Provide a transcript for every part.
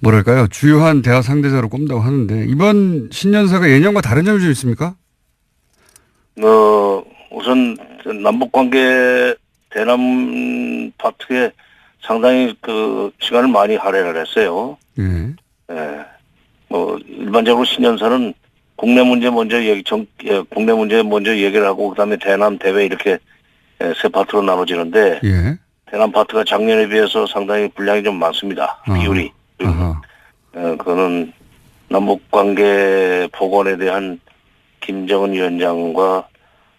뭐랄까요 주요한 대화 상대자로 꼽는다고 하는데 이번 신년사가 예년과 다른 점이 좀 있습니까? 어, 우선 남북 관계 대남 파트에 상당히 그 시간을 많이 할애를 했어요. 예. 예. 뭐 일반적으로 신년사는 국내 문제 먼저 얘기 정 예, 국내 문제 먼저 얘기를 하고 그다음에 대남 대외 이렇게 예, 세 파트로 나눠지는데 예. 대남 파트가 작년에 비해서 상당히 분량이 좀 많습니다. 아. 비율이. 아하. 어, 그거는 남북 관계 복원에 대한 김정은 위원장과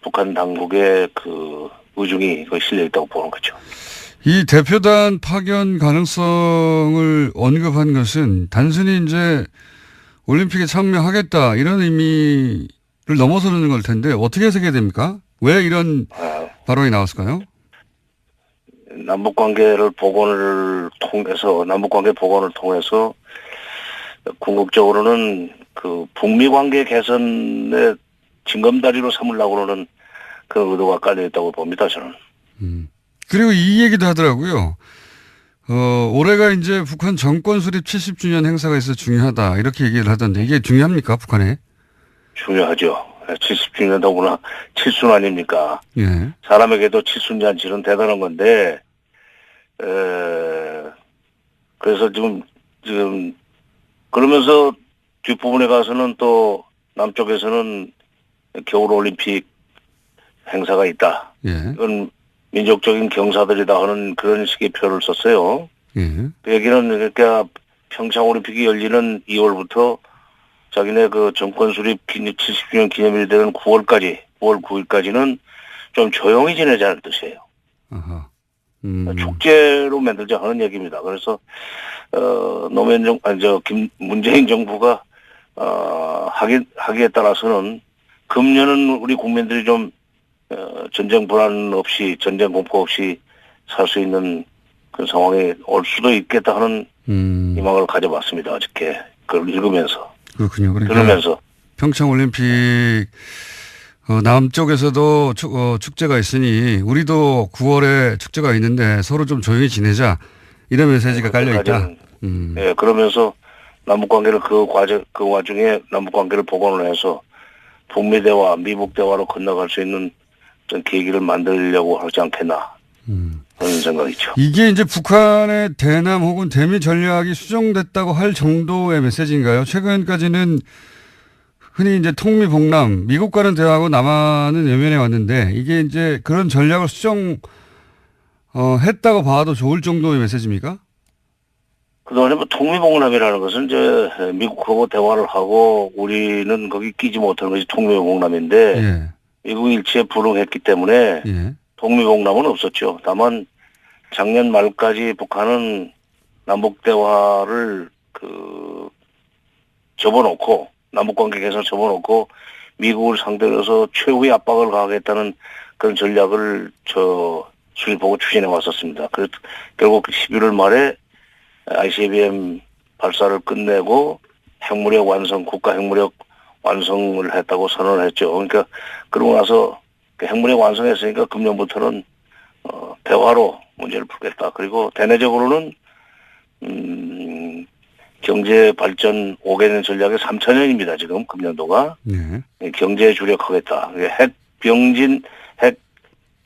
북한 당국의 그 의중이 그 실려 있다고 보는 거죠. 이 대표단 파견 가능성을 언급한 것은 단순히 이제 올림픽에 참여하겠다 이런 의미를 넘어서는 걸 텐데 어떻게 해석해야 됩니까? 왜 이런 아, 발언이 나왔을까요? 남북 관계를 복원을 통해서 남북 관계 복원을 통해서 궁극적으로는 그 북미 관계 개선의 징검다리로 삼으려고 하는 그 의도가 깔려 있다고 봅니다. 저는. 음. 그리고 이 얘기도 하더라고요. 어, 올해가 이제 북한 정권 수립 70주년 행사가 있어 중요하다. 이렇게 얘기를 하던데 이게 중요합니까? 북한에? 중요하죠. 70주년 더구나 칠순 아닙니까? 예. 사람에게도 칠순 잔치는 대단한 건데, 에, 그래서 지금, 지금, 그러면서 뒷부분에 가서는 또 남쪽에서는 겨울 올림픽 행사가 있다. 예. 이건 민족적인 경사들이다 하는 그런 식의 표를 썼어요. 예. 그 얘기는 그러니까 평창 올림픽이 열리는 2월부터 자기네 그 정권 수립 기념 70주년 기념일 되는 9월까지, 9월 9일까지는 좀 조용히 지내자는 뜻이에요. 아하. 음. 축제로 만들자 하는 얘기입니다. 그래서 어 노무현 정 아니 저 김 문재인 정부가 어 하기 하기에 따라서는 금년은 우리 국민들이 좀 어, 전쟁 불안 없이 전쟁 공포 없이 살 수 있는 그 상황에 올 수도 있겠다 하는 음. 희망을 가져봤습니다. 어저께 그걸 읽으면서 그렇군요. 그러니까 들으면서 평창 올림픽 어, 남쪽에서도 축, 어, 축제가 있으니 우리도 9월에 축제가 있는데 서로 좀 조용히 지내자 이런 메시지가 깔려 있다. 음. 예, 그러면서 남북 관계를 그 과정 그 와중에 남북 관계를 복원을 해서 북미 대화, 미북 대화로 건너갈 수 있는 어떤 계기를 만들려고 하지 않겠나 음. 그런 생각이죠. 이게 이제 북한의 대남 혹은 대미 전략이 수정됐다고 할 정도의 메시지인가요? 최근까지는 흔히 이제 통미봉남, 미국과는 대화하고 남한은 외면해 왔는데 이게 이제 그런 전략을 수정 어, 했다고 봐도 좋을 정도의 메시지입니까? 그동안에 뭐 통미봉남이라는 것은 이제 미국하고 대화를 하고 우리는 거기 끼지 못하는 것이 통미봉남인데 예, 미국 일치에 불응했기 때문에 예, 통미봉남은 없었죠. 다만 작년 말까지 북한은 남북 대화를 그 접어놓고 남북 관계 개선 접어놓고 미국을 상대로 해서 최후의 압박을 가하겠다는 그런 전략을 저 수립하고 추진해 왔었습니다. 그래서 결국 11월 말에 ICBM 발사를 끝내고 핵무력 완성, 국가 핵무력 완성을 했다고 선언을 했죠. 그러니까 그러고 나서 그 핵무력 완성했으니까 금년부터는 어, 대화로 문제를 풀겠다. 그리고 대내적으로는 음, 경제 발전 5개년 전략의 3천년입니다. 지금 금년도가 예. 경제에 주력하겠다. 핵 병진 핵,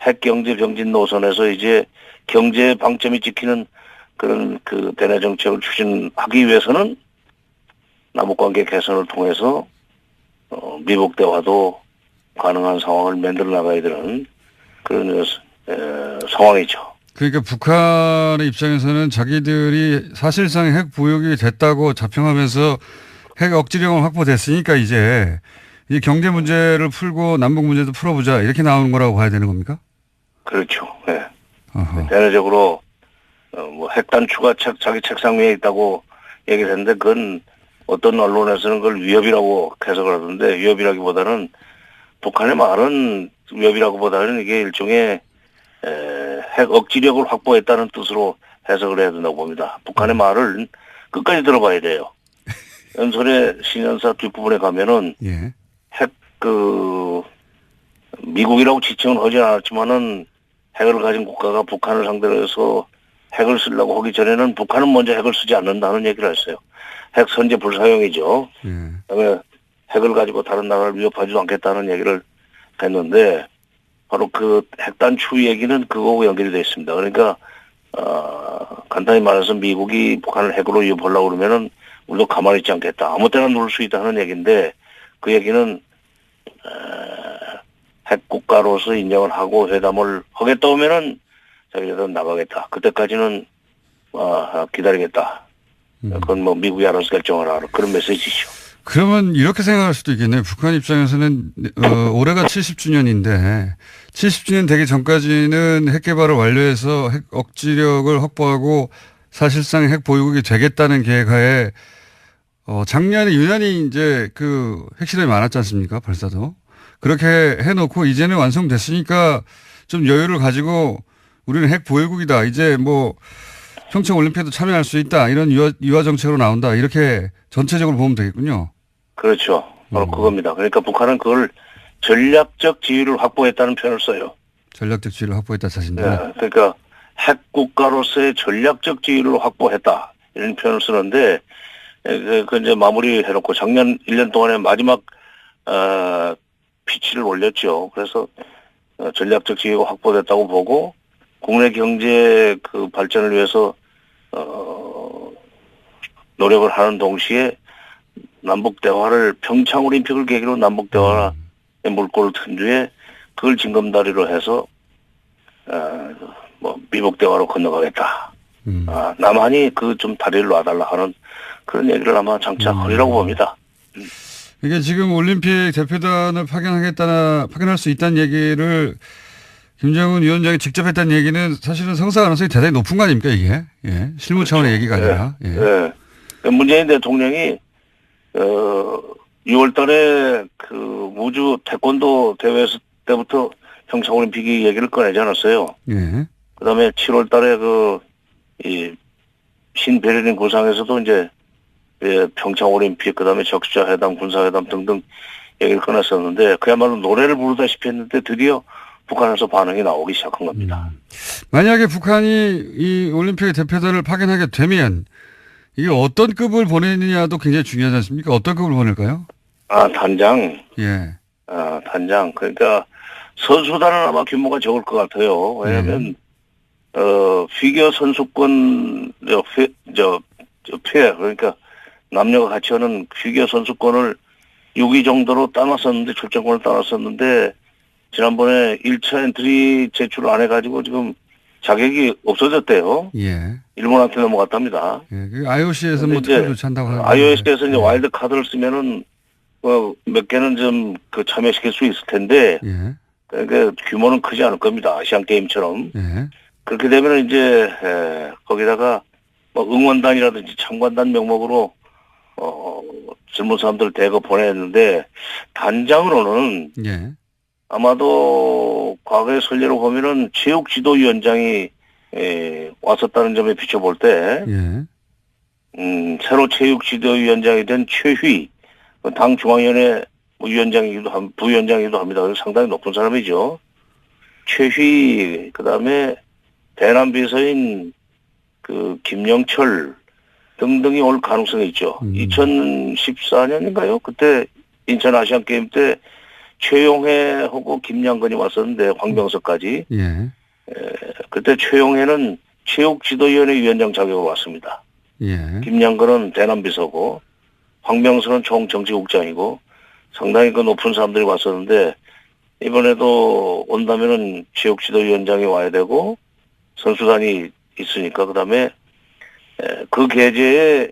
핵 경제 병진 노선에서 이제 경제 방점이 찍히는 그런 그 대내 정책을 추진하기 위해서는 남북 관계 개선을 통해서 어, 미북 대화도 가능한 상황을 만들어 나가야 되는 그런 에, 상황이죠. 그러니까 북한의 입장에서는 자기들이 사실상 핵 보유기 됐다고 자평하면서 핵 억지력은 확보됐으니까 이제 이 경제 문제를 풀고 남북 문제도 풀어보자 이렇게 나오는 거라고 봐야 되는 겁니까? 그렇죠. 예. 어허. 대내적으로 어, 뭐 핵단추가 책, 자기 책상 위에 있다고 얘기를 했는데 그건 어떤 언론에서는 그걸 위협이라고 해석을 하던데 위협이라기보다는 북한의 말은 위협이라기보다는 이게 일종의 에, 핵 억지력을 확보했다는 뜻으로 해석을 해야 된다고 봅니다. 북한의 말을 끝까지 들어봐야 돼요. 연설의 신년사 뒷부분에 가면은 예. 핵, 그, 미국이라고 지칭은 하지 않았지만은 핵을 가진 국가가 북한을 상대로 해서 핵을 쓰려고 하기 전에는 북한은 먼저 핵을 쓰지 않는다는 얘기를 했어요. 핵 선제 불사용이죠. 예. 그다음에 핵을 가지고 다른 나라를 위협하지도 않겠다는 얘기를 했는데 바로 그 핵단 추 얘기는 그거하고 연결이 돼 있습니다. 그러니까 어, 간단히 말해서 미국이 북한을 핵으로 위협하려고 그러면은 우리도 가만히 있지 않겠다. 아무 때나 누를 수 있다는 얘기인데 그 얘기는 어, 핵 국가로서 인정을 하고 회담을 하겠다 하면은 자기네들은 나가겠다. 그때까지는 어, 기다리겠다. 음. 그건 뭐 미국이 알아서 결정을 하라. 그런 메시지죠. 그러면 이렇게 생각할 수도 있겠네요. 북한 입장에서는 어, 올해가 70주년인데 70주년 되기 전까지는 핵 개발을 완료해서 핵 억지력을 확보하고 사실상 핵 보유국이 되겠다는 계획하에 어, 작년에 유난히 이제 그 핵실험이 많았지 않습니까? 벌써도 그렇게 해놓고 이제는 완성됐으니까 좀 여유를 가지고 우리는 핵 보유국이다. 이제 뭐 평창 올림픽에도 참여할 수 있다. 이런 유화, 유화 정책으로 나온다. 이렇게 전체적으로 보면 되겠군요. 그렇죠. 바로 음. 그겁니다. 그러니까 북한은 그걸 전략적 지위를 확보했다는 표현을 써요. 전략적 지위를 확보했다 자신들. 예, 그러니까 핵 국가로서의 전략적 지위를 확보했다 이런 표현을 쓰는데 예, 그, 그 이제 마무리 해놓고 작년 1년 동안에 마지막 어, 피치를 올렸죠. 그래서 어, 전략적 지위가 확보됐다고 보고 국내 경제 그 발전을 위해서 어, 노력을 하는 동시에 남북 대화를 평창 올림픽을 계기로 남북 대화의 물꼬를 튼 뒤에 그걸 징검다리로 해서 어, 뭐 미북 대화로 건너가겠다. 음. 아, 남한이 그 좀 다리를 놔달라 하는 그런 얘기를 아마 장차 음. 하리라고 봅니다. 이게 지금 올림픽 대표단을 파견하겠다나 파견할 수 있다는 얘기를 김정은 위원장이 직접 했다는 얘기는 사실은 성사 가능성이 대단히 높은 거 아닙니까 이게? 예. 실무 차원의 얘기가 아니라. 예. 예. 문재인 대통령이 어 6월 달에 그 우주 태권도 대회 때부터 평창 올림픽이 얘기를 꺼내지 않았어요. 예. 그 다음에 7월 달에 그 이 신베를린 구상에서도 이제 예, 평창 올림픽 그 다음에 적시자 회담 군사회담 등등 얘기를 꺼냈었는데 그야말로 노래를 부르다시피 했는데 드디어 북한에서 반응이 나오기 시작한 겁니다. 음. 만약에 북한이 이 올림픽 대표단을 파견하게 되면 이게 어떤 급을 보내느냐도 굉장히 중요하지 않습니까? 어떤 급을 보낼까요? 아 단장, 예. 아 단장 그러니까 선수단은 아마 규모가 적을 것 같아요. 왜냐하면 어 피겨 선수권 저저패 그러니까 남녀가 같이 하는 피겨 선수권을 6위 정도로 따놨었는데 출전권을 따놨었는데 지난번에 1차 엔트리 제출을 안 해가지고 지금 자격이 없어졌대요. 예. 일본한테 넘어갔답니다. 예. 그 IOC에서 뭐 특별 조치한다고 하는데. iOS에서 이제 예. 와일드 카드를 쓰면은 어, 몇 개는 좀 그 참여시킬 수 있을 텐데 예. 그러니까 규모는 크지 않을 겁니다. 아시안 게임처럼 예. 그렇게 되면 이제 에, 거기다가 뭐 응원단이라든지 참관단 명목으로 어 젊은 사람들 대거 보냈는데 단장으로는 예. 아마도 과거의 설례로 보면은 체육 지도위원장이 에, 왔었다는 점에 비춰볼 때 예. 음, 새로 체육 지도위원장이 된 최휘 그당 중앙위원회 뭐 위원장이기도 함, 부위원장이기도 합니다. 그래서 상당히 높은 사람이죠. 최휘 그 다음에 대남 비서인 그 김영철 등등이 올 가능성이 있죠. 음. 2014년인가요? 그때 인천 아시안 게임 때 최용해하고 김양근이 왔었는데 황병석까지 예. 그때 최용해는 체육지도위원회 위원장 자격으로 왔습니다. 예. 김양근은 대남비서고 황명수는 총정치국장이고 상당히 그 높은 사람들이 왔었는데 이번에도 온다면은 체육지도위원장이 와야 되고 선수단이 있으니까 그다음에 에, 그 계제에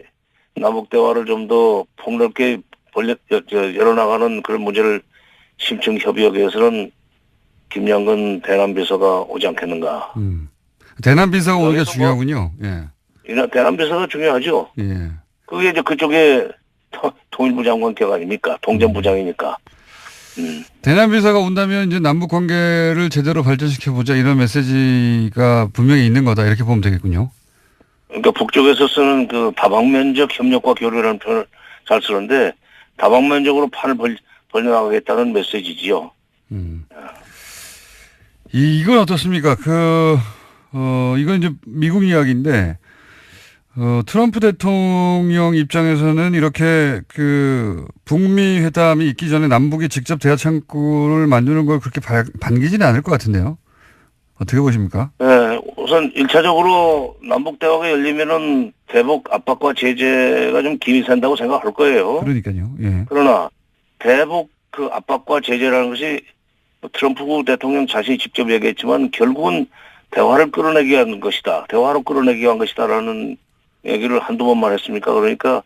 남북 대화를 좀 더 폭넓게 벌려 열어나가는 그런 문제를 심층 협의하기 위해서는 김양근 대남 비서가 오지 않겠는가. 음. 대남 비서가 오는 게 뭐- 중요하군요. 예. 이나 대남 비서가 중요하죠. 예. 그게 이제 그쪽에 통- 통일부 장관 격 아닙니까? 통전부 장이니까. 음. 대남 비서가 온다면 이제 남북 관계를 제대로 발전시켜 보자 이런 메시지가 분명히 있는 거다 이렇게 보면 되겠군요. 그러니까 북쪽에서 쓰는 그 다방면적 협력과 교류라는 표현을 잘 쓰는데 다방면적으로 판을 벌, 벌려나가겠다는 메시지지요. 음. 이, 이건 어떻습니까? 그, 어, 이건 이제 미국 이야기인데, 어, 트럼프 대통령 입장에서는 이렇게 그 북미 회담이 있기 전에 남북이 직접 대화 창구를 만드는 걸 그렇게 바- 반기지는 않을 것 같은데요. 어떻게 보십니까? 예, 우선 일차적으로 남북 대화가 열리면은 대북 압박과 제재가 좀 김이 샌다고 생각할 거예요. 그러니까요. 예. 그러나 대북 그 압박과 제재라는 것이 뭐 트럼프 대통령 자신이 직접 얘기했지만 결국은 대화를 끌어내기 위한 것이다. 대화로 끌어내기 위한 것이다라는 얘기를 한두 번만 했습니까? 그러니까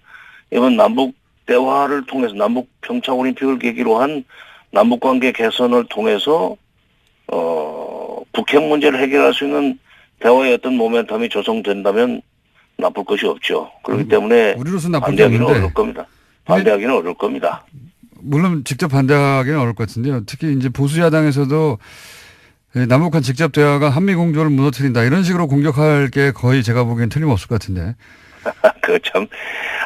이번 남북 대화를 통해서 남북 평창 올림픽을 계기로 한 남북 관계 개선을 통해서 어 북핵 문제를 해결할 수 있는 대화의 어떤 모멘텀이 조성된다면 나쁠 것이 없죠. 그렇기 음, 때문에 우리로서 나쁠 게 반대하기는 어려울 겁니다. 반대하기는 어려울 겁니다. 물론 직접 반대하기는 어려울 것 같은데요. 특히 이제 보수 야당에서도 예, 남북한 직접 대화가 한미 공조를 무너뜨린다 이런 식으로 공격할 게 거의 제가 보기엔 틀림없을 것 같은데. 그 참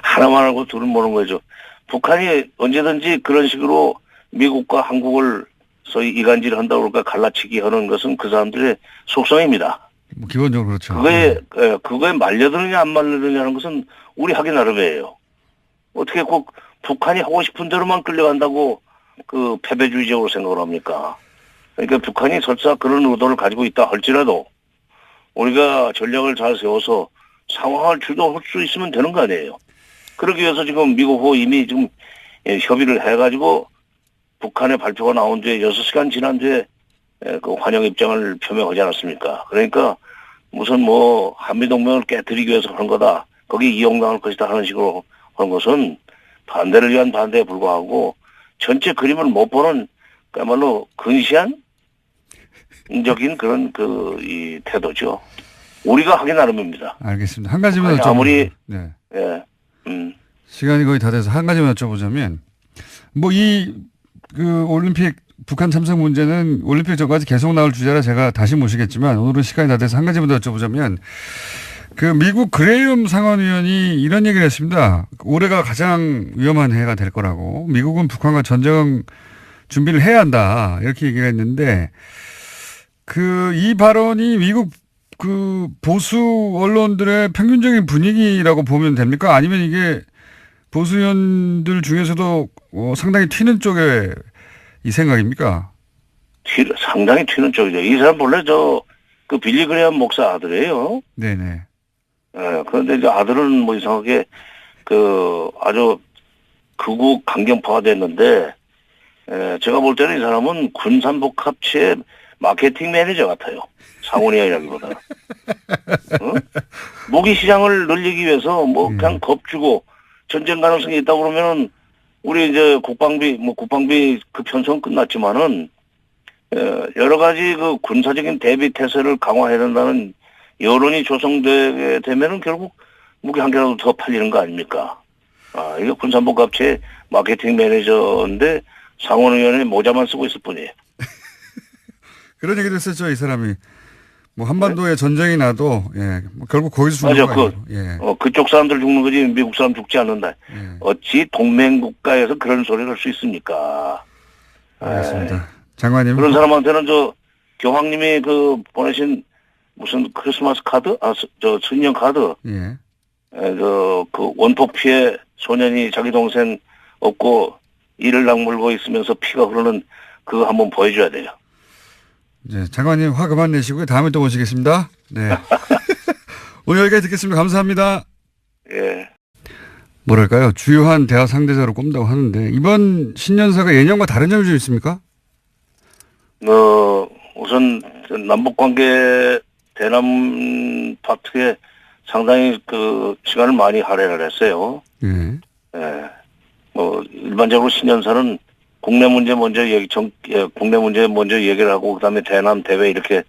하나만 알고 둘은 모르는 거죠. 북한이 언제든지 그런 식으로 미국과 한국을 소위 이간질 한다고 그럴까 갈라치기 하는 것은 그 사람들의 속성입니다. 뭐 기본적으로 그렇죠. 그거에 에, 그거에 말려드느냐 안 말려드느냐는 것은 우리 하기 나름이에요. 어떻게 꼭 북한이 하고 싶은 대로만 끌려간다고 그 패배주의적으로 생각을 합니까? 그러니까 북한이 설사 그런 의도를 가지고 있다 할지라도 우리가 전략을 잘 세워서 상황을 주도할 수 있으면 되는 거 아니에요. 그러기 위해서 지금 미국하고 이미 지금 예, 협의를 해가지고 북한의 발표가 나온 뒤에 6시간 지난 뒤에 에, 그 환영 입장을 표명하지 않았습니까? 그러니까 무슨 뭐 한미동맹을 깨뜨리기 위해서 하는 거다. 거기 이용당할 것이다 하는 식으로 하는 것은 반대를 위한 반대에 불과하고 전체 그림을 못 보는 그야말로 근시한 적인 그런 그 이 태도죠. 우리가 하기 나름입니다. 알겠습니다. 한 가지만 여쭤보면 아무리- 네. 예. 음. 시간이 거의 다 돼서 한 가지만 여쭤보자면 뭐 이 그 올림픽 북한 참석 문제는 올림픽 전까지 계속 나올 주제라 제가 다시 모시겠지만 오늘은 시간이 다 돼서 한 가지만 더 여쭤보자면 그 미국 그레이엄 상원의원이 이런 얘기를 했습니다. 올해가 가장 위험한 해가 될 거라고 미국은 북한과 전쟁 준비를 해야 한다 이렇게 얘기를 했는데 그 이 발언이 미국 그 보수 언론들의 평균적인 분위기라고 보면 됩니까? 아니면 이게 보수 의원들 중에서도 어, 상당히 튀는 쪽의 이 생각입니까? 튀, 상당히 튀는 쪽이죠. 이 사람 본래 저 그 빌리 그레엄 목사 아들이에요. 네네. 예, 그런데 이제 아들은 뭐 이상하게 그 아주 극우 강경파가 됐는데 예, 제가 볼 때는 이 사람은 군산복 합치의 마케팅 매니저 같아요. 상원이야기보다. 어? 무기 시장을 늘리기 위해서 뭐 음. 그냥 겁주고 전쟁 가능성이 있다 고 그러면은 우리 이제 국방비 뭐 국방비 그 편성 끝났지만은 예, 여러 가지 그 군사적인 대비 태세를 강화해야 된다는 여론이 조성되게 되면은 결국 무기 한 개라도 더 팔리는 거 아닙니까? 아, 이게 군산복 합체 마케팅 매니저인데 상원 의원의 모자만 쓰고 있을 뿐이에요. 그런 얘기도 했었죠, 이 사람이. 뭐 한반도에 전쟁이 나도 예, 뭐 결국 거기서 죽는 네. 맞아, 거 아니에요. 예. 어, 그쪽 사람들 죽는 거지 미국 사람 죽지 않는다. 예. 어찌 동맹 국가에서 그런 소리를 할 수 있습니까? 알겠습니다. 장관님. 그런 사람한테는 저 교황님이 그 보내신 무슨 크리스마스 카드? 아, 스- 저 신년 카드. 예. 에, 그, 그 원폭 피해 소년이 자기 동생 없고 이를 악물고 있으면서 피가 흐르는 그거 한번 보여줘야 돼요. 이제 장관님 화 그만 내시고요. 다음에 또 모시겠습니다. 네. 오늘 여기까지 듣겠습니다. 감사합니다. 예. 뭐랄까요? 주요한 대화 상대자로 꼽는다고 하는데 이번 신년사가 예년과 다른 점이 좀 있습니까? 어, 우선 남북 관계 대남 파트에 상당히 그 시간을 많이 할애를 했어요. 예. 예. 뭐 일반적으로 신년사는 국내 문제 먼저 얘기 정 예, 국내 문제 먼저 얘기를 하고 그다음에 대남 대외 이렇게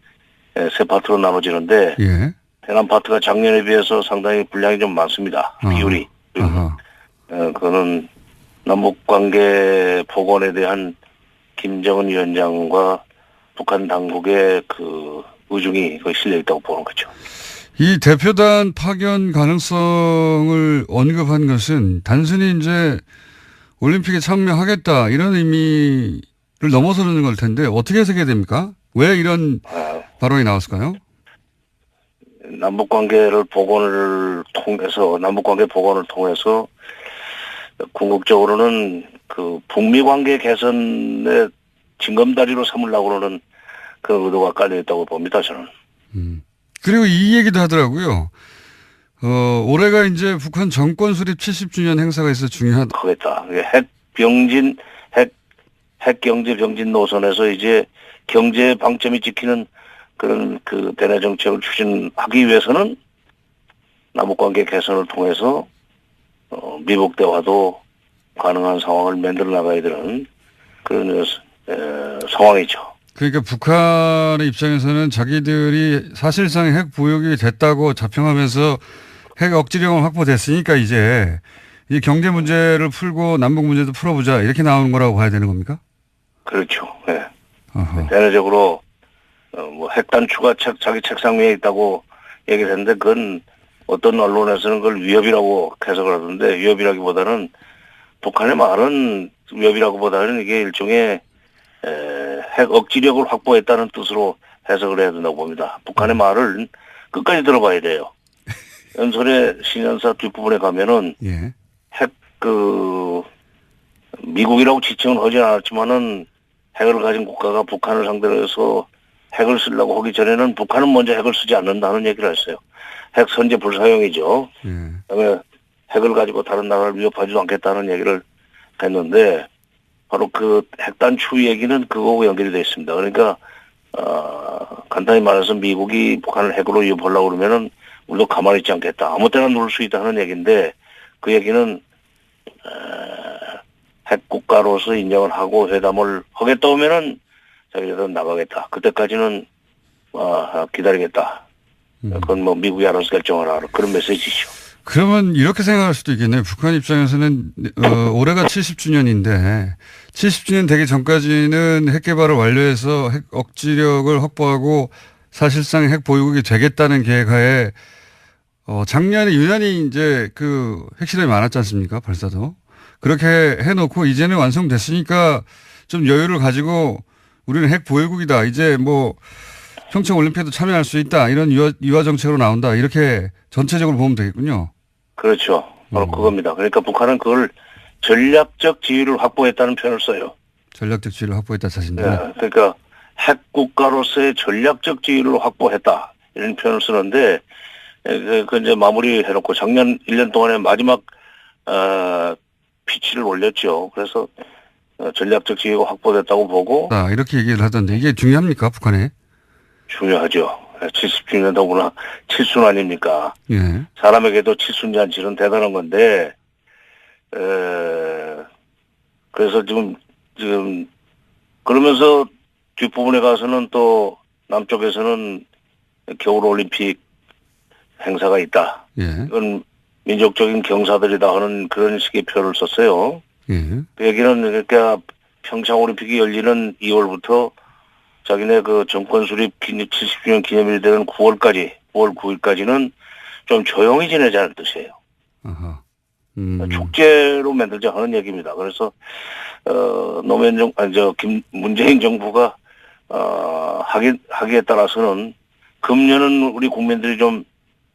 예, 세 파트로 나눠지는데 예. 대남 파트가 작년에 비해서 상당히 분량이 좀 많습니다. 아. 비율이. 아하. 어, 그거는 남북 관계 복원에 대한 김정은 위원장과 북한 당국의 그 의중이 거기 실려 있다고 보는 거죠. 이 대표단 파견 가능성을 언급한 것은 단순히 이제 올림픽에 참여하겠다 이런 의미를 넘어서는 걸 텐데 어떻게 해석해야 됩니까? 왜 이런 아, 발언이 나왔을까요? 남북 관계를 복원을 통해서 남북 관계 복원을 통해서 궁극적으로는 그 북미 관계 개선의 징검다리로 삼으려고 그러는 그 의도가 깔려 있다고 봅니다. 저는. 음. 그리고 이 얘기도 하더라고요. 어, 올해가 이제 북한 정권 수립 70주년 행사가 있어 중요하다. 하겠다. 핵 병진 핵, 핵 경제 병진 노선에서 이제 경제 방점이 찍히는 그런 그 대내 정책을 추진하기 위해서는 남북 관계 개선을 통해서 어, 미국 대화도 가능한 상황을 만들어 나가야 되는 그런 에, 상황이죠. 그러니까 북한의 입장에서는 자기들이 사실상 핵 보유국이 됐다고 자평하면서 핵 억지력은 확보됐으니까 이제 이 경제 문제를 풀고 남북 문제도 풀어보자 이렇게 나오는 거라고 봐야 되는 겁니까? 그렇죠. 예. 어허. 대내적으로 어, 뭐 핵단추가 책, 자기 책상 위에 있다고 얘기를 했는데 그건 어떤 언론에서는 그걸 위협이라고 해석을 하던데 위협이라기보다는 북한의 말은 위협이라고보다는 이게 일종의 에, 핵 억지력을 확보했다는 뜻으로 해석을 해야 된다고 봅니다. 북한의 말을 끝까지 들어봐야 돼요. 연설의 신년사 뒷부분에 가면은 예. 핵, 그, 미국이라고 지칭은 하진 않았지만은 핵을 가진 국가가 북한을 상대로 해서 핵을 쓰려고 하기 전에는 북한은 먼저 핵을 쓰지 않는다는 얘기를 했어요. 핵 선제 불사용이죠. 예. 그다음에 핵을 가지고 다른 나라를 위협하지도 않겠다는 얘기를 했는데 바로 그 핵단 추 얘기는 그거하고 연결이 되어 있습니다. 그러니까 어, 간단히 말해서 미국이 북한을 핵으로 위협하려고 그러면은 우리도 가만히 있지 않겠다. 아무 때나 누를 수 있다는 얘기인데 그 얘기는 어, 핵 국가로서 인정을 하고 회담을 하겠다 오면은 자기들은 나가겠다. 그때까지는 아, 기다리겠다. 음. 그건 뭐 미국이 알아서 결정하라. 그런 메시지죠. 그러면 이렇게 생각할 수도 있겠네요. 북한 입장에서는 어, 올해가 70주년인데 70주년 되기 전까지는 핵 개발을 완료해서 핵 억지력을 확보하고 사실상 핵 보유국이 되겠다는 계획하에 어, 작년에 유난히 이제 그 핵실험이 많았지 않습니까? 발사도. 그렇게 해놓고 이제는 완성됐으니까 좀 여유를 가지고 우리는 핵 보유국이다. 이제 뭐 평창 올림픽에도 참여할 수 있다. 이런 유화, 유화 정책으로 나온다. 이렇게 전체적으로 보면 되겠군요. 그렇죠. 바로 음. 그겁니다. 그러니까 북한은 그걸 전략적 지위를 확보했다는 표현을 써요. 전략적 지위를 확보했다 자신들. 예, 그러니까 핵 국가로서의 전략적 지위를 확보했다 이런 표현을 쓰는데 예, 그, 그 이제 마무리 해놓고 작년 1년 동안에 마지막 어, 피치를 올렸죠. 그래서 어, 전략적 지위가 확보됐다고 보고 아, 이렇게 얘기를 하던데 이게 중요합니까 북한에? 중요하죠. 70주년 더구나 칠순 아닙니까? 예. 사람에게도 칠순잔치는 대단한 건데, 에, 그래서 지금, 지금, 그러면서 뒷부분에 가서는 또 남쪽에서는 겨울 올림픽 행사가 있다. 예. 이건 민족적인 경사들이다 하는 그런 식의 표현을 썼어요. 예. 그 얘기는 그러니까 평창 올림픽이 열리는 2월부터 자기네 그 정권 수립 기념 70주년 기념일 되는 9월까지, 9월 9일까지는 좀 조용히 지내자는 뜻이에요. 아하. 음. 축제로 만들자 하는 얘기입니다. 그래서 어 노무현 정 아니 저 김 문재인 정부가 어 하기 하기에 따라서는 금년은 우리 국민들이 좀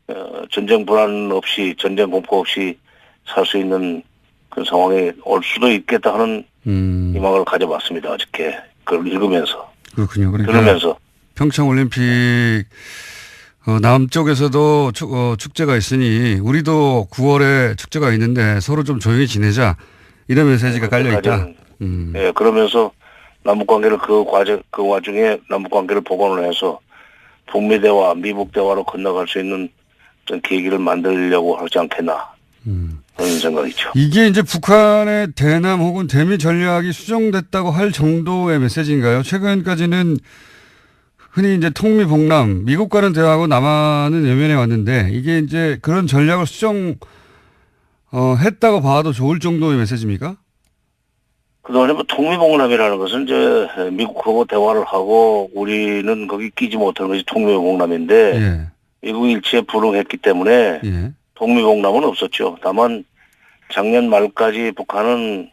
어, 전쟁 불안 없이 전쟁 공포 없이 살 수 있는 그런 상황에 올 수도 있겠다 하는 음. 희망을 가져봤습니다. 어저께 그걸 읽으면서 그렇군요. 그러니까 들으면서 평창 올림픽 어, 남쪽에서도 축, 어, 축제가 있으니 우리도 9월에 축제가 있는데 서로 좀 조용히 지내자 이런 메시지가 깔려 있다. 음. 예, 그러면서 남북 관계를 그 과정 그 와중에 남북 관계를 복원을 해서 북미 대화, 미북 대화로 건너갈 수 있는 어떤 계기를 만들려고 하지 않겠나 음. 그런 생각이죠. 이게 이제 북한의 대남 혹은 대미 전략이 수정됐다고 할 정도의 메시지인가요? 최근까지는 흔히 이제 통미 봉남, 미국과는 대화하고 남한은 외면해 왔는데 이게 이제 그런 전략을 수정 어, 했다고 봐도 좋을 정도의 메시지입니까? 그동안에 뭐 통미봉남이라는 것은 이제 미국하고 대화를 하고 우리는 거기 끼지 못하는 것이 통미봉남인데 예, 미국 일치에 불응했기 때문에 예, 통미봉남은 없었죠. 다만 작년 말까지 북한은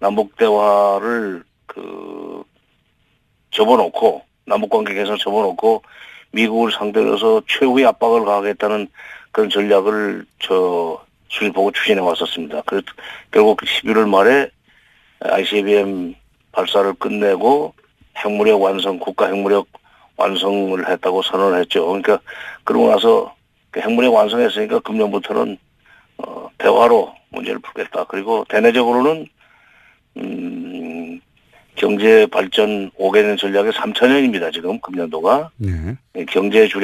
남북 대화를 그 접어놓고 남북 관계 개선 접어놓고 미국을 상대로 해서 최후의 압박을 가하겠다는 그런 전략을 저 수립하고 추진해 왔었습니다. 그 결국 11월 말에 ICBM 발사를 끝내고 핵무력 완성, 국가 핵무력 완성을 했다고 선언을 했죠. 그러니까 그러고 나서 그 핵무력 완성했으니까 금년부터는 어, 대화로 문제를 풀겠다. 그리고 대내적으로는 음, 경제 발전 5개년 전략의 3천년입니다. 지금 금년도가 네. 경제 주력